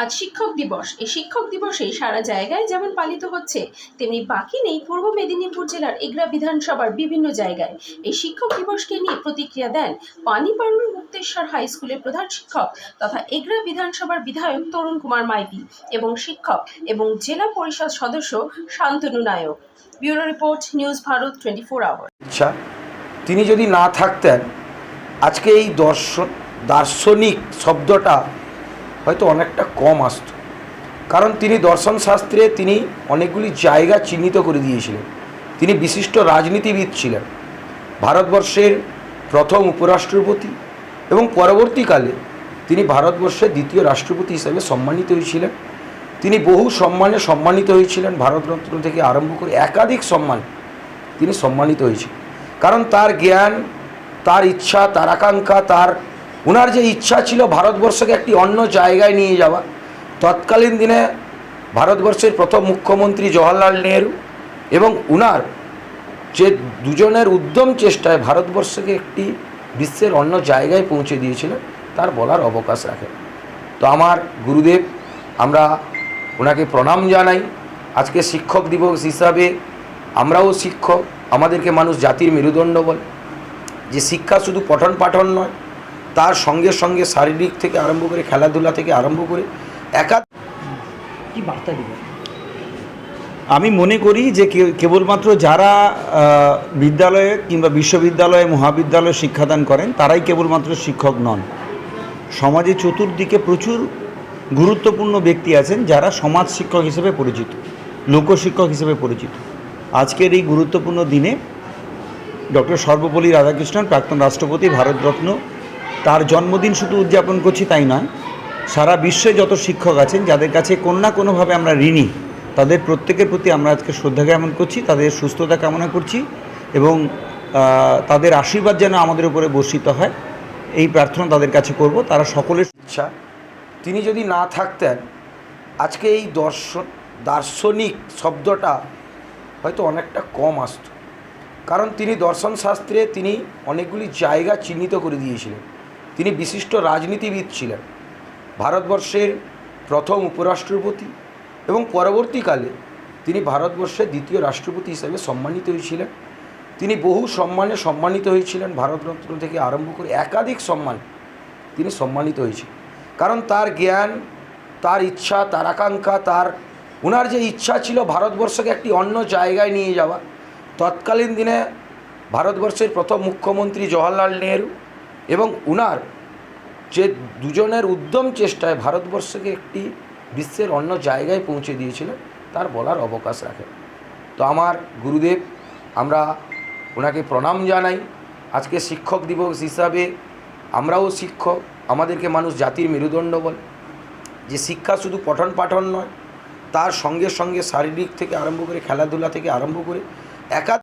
আজ শিক্ষক দিবস। এই শিক্ষক দিবসে সারা জায়গায় যেমন পালিত হচ্ছে, তেমনি বাকি নেই পূর্ব মেদিনীপুর জেলার এগরা বিধানসভার বিভিন্ন জায়গায়। এই শিক্ষক দিবসকে নিয়ে প্রতিক্রিয়া দেন পানিপাড়ুর মুক্তেশ্বর হাই স্কুলের প্রধান শিক্ষক তথা এগরা বিধানসভার বিধায়ক তরুণ কুমার মাইতি এবং শিক্ষক এবং জেলা পরিষদ সদস্য Shantanu Nayak. Bureau report, news Bharat twenty four hour তিনি যদি না থাকতেন, আজকে এই দর্শন দার্শনিক শব্দটা হয়তো অনেকটা কম আসত। কারণ তিনি দর্শন শাস্ত্রে তিনি অনেকগুলি জায়গা চিহ্নিত করে দিয়েছিলেন। তিনি বিশিষ্ট রাজনীতিবিদ ছিলেন। ভারতবর্ষের প্রথম উপরাষ্ট্রপতি এবং পরবর্তীকালে তিনি ভারতবর্ষের দ্বিতীয় রাষ্ট্রপতি হিসেবে সম্মানিত হয়েছিলেন। তিনি বহু সম্মানে সম্মানিত হয়েছিলেন। ভারতরত্ন থেকে আরম্ভ করে একাধিক সম্মান তিনি সম্মানিত হয়েছিলেন। কারণ তার জ্ঞান, তার ইচ্ছা, তার আকাঙ্ক্ষা, তার ওনার যে ইচ্ছা ছিল ভারতবর্ষকে একটি অন্য জায়গায় নিয়ে যাওয়া, তৎকালীন দিনে ভারতবর্ষের প্রথম মুখ্যমন্ত্রী জওয়াহরলাল নেহরু এবং উনার যে দুজনের উদ্যম চেষ্টায় ভারতবর্ষকে একটি বিশ্বের অন্য জায়গায় পৌঁছে দিয়েছিলেন তার বলার অবকাশ রাখে। তো আমার গুরুদেব, আমরা ওনাকে প্রণাম জানাই। আজকে শিক্ষক দিবস হিসাবে আমরাও শিক্ষক, আমাদেরকে মানুষ জাতির মেরুদণ্ড বলে। যে শিক্ষা শুধু পঠন পাঠন নয় তার সঙ্গে সঙ্গে শারীরিক থেকে আরম্ভ করে খেলাধুলা থেকে আরম্ভ করে একা কি বার্তা দিবেন? আমি মনে করি যে কে- কেবলমাত্র যারা বিদ্যালয়ে কিংবা বিশ্ববিদ্যালয়ে মহাবিদ্যালয়ে শিক্ষাদান করেন তারাই কেবলমাত্র শিক্ষক নন। সমাজে চতুর্দিকে প্রচুর গুরুত্বপূর্ণ ব্যক্তি আছেন যারা সমাজ শিক্ষক হিসেবে পরিচিত লোকশিক্ষক হিসেবে পরিচিত। আজকের এই গুরুত্বপূর্ণ দিনে ডক্টর সর্বপল্লী রাধাকৃষ্ণন প্রাক্তন রাষ্ট্রপতি ভারতরত্ন তার জন্মদিন শুধু উদযাপন করছি তাই নয়, সারা বিশ্বে যত শিক্ষক আছেন, যাদের কাছে কোনো না কোনোভাবে আমরা ঋণী, তাদের প্রত্যেকের প্রতি আমরা আজকে শ্রদ্ধা জ্ঞাপন করছি, তাদের সুস্থতা কামনা করছি এবং তাদের আশীর্বাদ যেন আমাদের উপরে বর্ষিত হয়, এই প্রার্থনা তাদের কাছে করব। তারা সকলের ইচ্ছা। তিনি যদি না থাকতেন, আজকে এই দর্শন, দার্শনিক শব্দটা হয়তো অনেকটা কম আসত। কারণ তিনি দর্শন শাস্ত্রে তিনি অনেকগুলি জায়গা চিহ্নিত করে দিয়েছিলেন। তিনি বিশিষ্ট রাজনীতিবিদ ছিলেন। ভারতবর্ষের প্রথম উপরাষ্ট্রপতি এবং পরবর্তীকালে তিনি ভারতবর্ষের দ্বিতীয় রাষ্ট্রপতি হিসেবে সম্মানিত হয়েছিলেন। তিনি বহু সম্মানে সম্মানিত হয়েছিলেন। ভারতরত্ন থেকে আরম্ভ করে একাধিক সম্মান তিনি সম্মানিত হয়েছেন কারণ তার জ্ঞান, তার ইচ্ছা, তার আকাঙ্ক্ষা, তার ওনার যে ইচ্ছা ছিল ভারতবর্ষকে একটি অন্য জায়গায় নিয়ে যাওয়া, তৎকালীন দিনে ভারতবর্ষের প্রথম মুখ্যমন্ত্রী জওয়াহরলাল নেহরু এবং উনার যে দুজনের উদ্যম চেষ্টায় ভারতবর্ষকে একটি বিশ্বের অন্য জায়গায় পৌঁছে দিয়েছিলেন, তার বলার অবকাশ রাখে তো আমার গুরুদেব, আমরা ওনাকে প্রণাম জানাই। আজকে শিক্ষক দিবস হিসাবে আমরাও শিক্ষক, আমাদেরকে মানুষ জাতির মেরুদণ্ড বলে। যে শিক্ষা শুধু পঠন পাঠন নয়, তার সঙ্গে সঙ্গে শারীরিক থেকে আরম্ভ করে, খেলাধুলা থেকে আরম্ভ করে একা